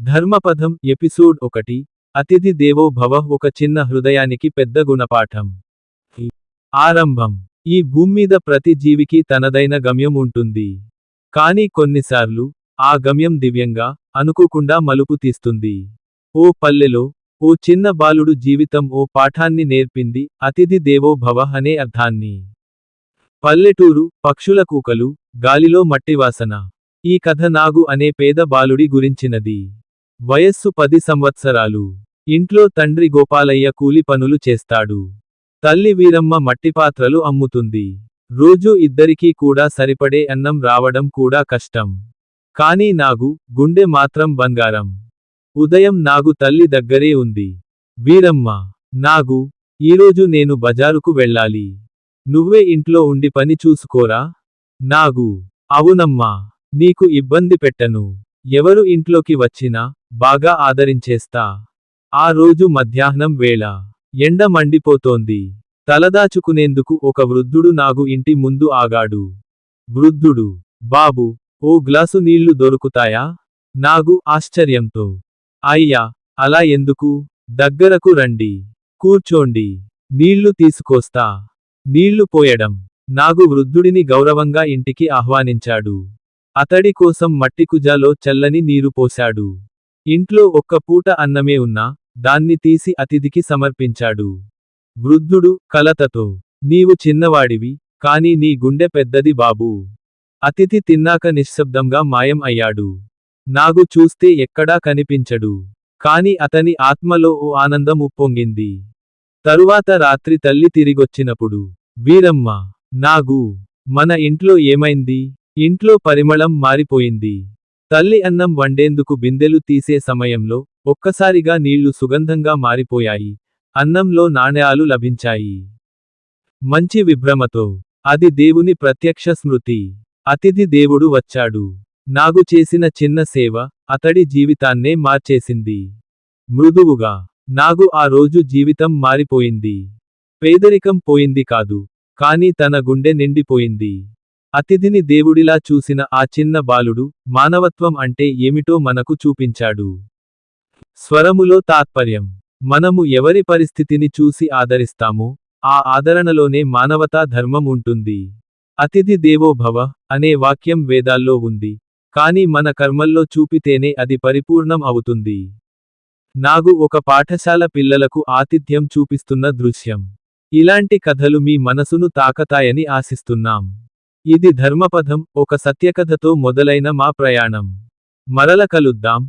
ధర్మపథం episode ఒకటి. అతిథి దేవో భవ ఒక చిన్న హృదయానికి పెద్ద గుణపాఠం. ఆరంభం. ఈ భూమ్మీద ప్రతి జీవికి తనదైన గమ్యం ఉంటుంది. కానీ కొన్నిసార్లు ఆ గమ్యం దివ్యంగా అనుకోకుండా మలుపు తీస్తుంది. ఓ పల్లెలో ఓ చిన్న బాలుడు జీవితం ఓ పాఠాన్ని నేర్పింది అతిథి దేవో భవ అనే అర్థాన్ని. పల్లెటూరు పక్షుల కూకలు గాలిలో మట్టివాసన ఈ కథ నాగు అనే పేద బాలుడి గురించినది. వయస్సు పది సంవత్సరాలు. ఇంట్లో తండ్రి గోపాలయ్య కూలి పనులు చేస్తాడు. తల్లి వీరమ్మ మట్టిపాత్రలు అమ్ముతుంది. రోజూ ఇద్దరికీ కూడా సరిపడే అన్నం రావడం కూడా కష్టం. కానీ నాగు గుండె మాత్రం బంగారం. ఉదయం నాగు తల్లి దగ్గరే ఉంది. వీరమ్మ నాగు ఈరోజు నేను బజారుకు వెళ్ళాలి. నువ్వే ఇంట్లో ఉండి పని చూసుకోరా? నాగు అవునమ్మా నీకు ఇబ్బంది పెట్టను. ఎవరు ఇంట్లోకి వచ్చినా బాగా ఆదరించేస్తా. ఆ రోజు మధ్యాహ్నం వేళ ఎండ మండిపోతోంది. తలదాచుకునేందుకు ఒక వృద్ధుడు నాగు ఇంటి ముందు ఆగాడు. వృద్ధుడు బాబు ఓ గ్లాసు నీళ్ళు దొరుకుతాయా? నాగు ఆశ్చర్యంతో అయ్యా అలా ఎందుకు? దగ్గరకు రండి. కూర్చోండి. నీళ్ళు తీసుకొస్తా. నీళ్ళు పోయడం నాగు వృద్ధుడిని గౌరవంగా ఇంటికి ఆహ్వానించాడు. అతడి కోసం మట్టికుజాలో చల్లని నీరు పోశాడు. ఇంట్లో ఒక్క పూట అన్నమే ఉన్నా దాన్ని తీసి అతిథికి సమర్పించాడు. వృద్ధుడు కలతతో నీవు చిన్నవాడివి కాని నీ గుండె పెద్దది బాబూ. అతిథి తిన్నాక నిశ్శబ్దంగా మాయం అయ్యాడు. నాగు చూస్తే ఎక్కడా కనిపించడు. కాని అతని ఆత్మలో ఓ ఆనందం ఉప్పొంగింది. తరువాత రాత్రి తల్లి తిరిగొచ్చినప్పుడు వీరమ్మ నాగు మన ఇంట్లో ఏమైంది? ఇంట్లో పరిమళం మారిపోయింది. తల్లి అన్నం వండేందుకు బిందెలు తీసే సమయంలో ఒక్కసారిగా నీళ్ళు సుగంధంగా మారిపోయాయి. అన్నంలో నాణ్యాలు లభించాయి. మంచి విభ్రమతో అది దేవుని ప్రత్యక్ష స్మృతి. అతిథి దేవుడు వచ్చాడు. నాగు చేసిన చిన్న సేవ అతడి జీవితాన్నే మార్చేసింది. మృదువుగా నాగు ఆ రోజు జీవితం మారిపోయింది. పేదరికం పోయింది కాదు కాని తన గుండె నిండిపోయింది. అతిథిని దేవుడిలా చూసిన ఆ చిన్న బాలుడు మానవత్వం అంటే ఏమిటో మనకు చూపించాడు. స్వరములో తాత్పర్యం. మనము ఎవరి పరిస్థితిని చూసి ఆదరిస్తామో ఆ ఆదరణలోనే మానవతా ధర్మం ఉంటుంది. అతిథి దేవోభవ అనే వాక్యం వేదాల్లో ఉంది. కాని మన కర్మల్లో చూపితేనే అది పరిపూర్ణం అవుతుంది. నాగు ఒక పాఠశాల పిల్లలకు ఆతిథ్యం చూపిస్తున్న దృశ్యం. ఇలాంటి కథలు మీ మనసును తాకతాయని ఆశిస్తున్నాం. ఇది ధర్మపథం ఒక సత్యకథతో మొదలైన మా ప్రయాణం. మరల కలుద్దాం.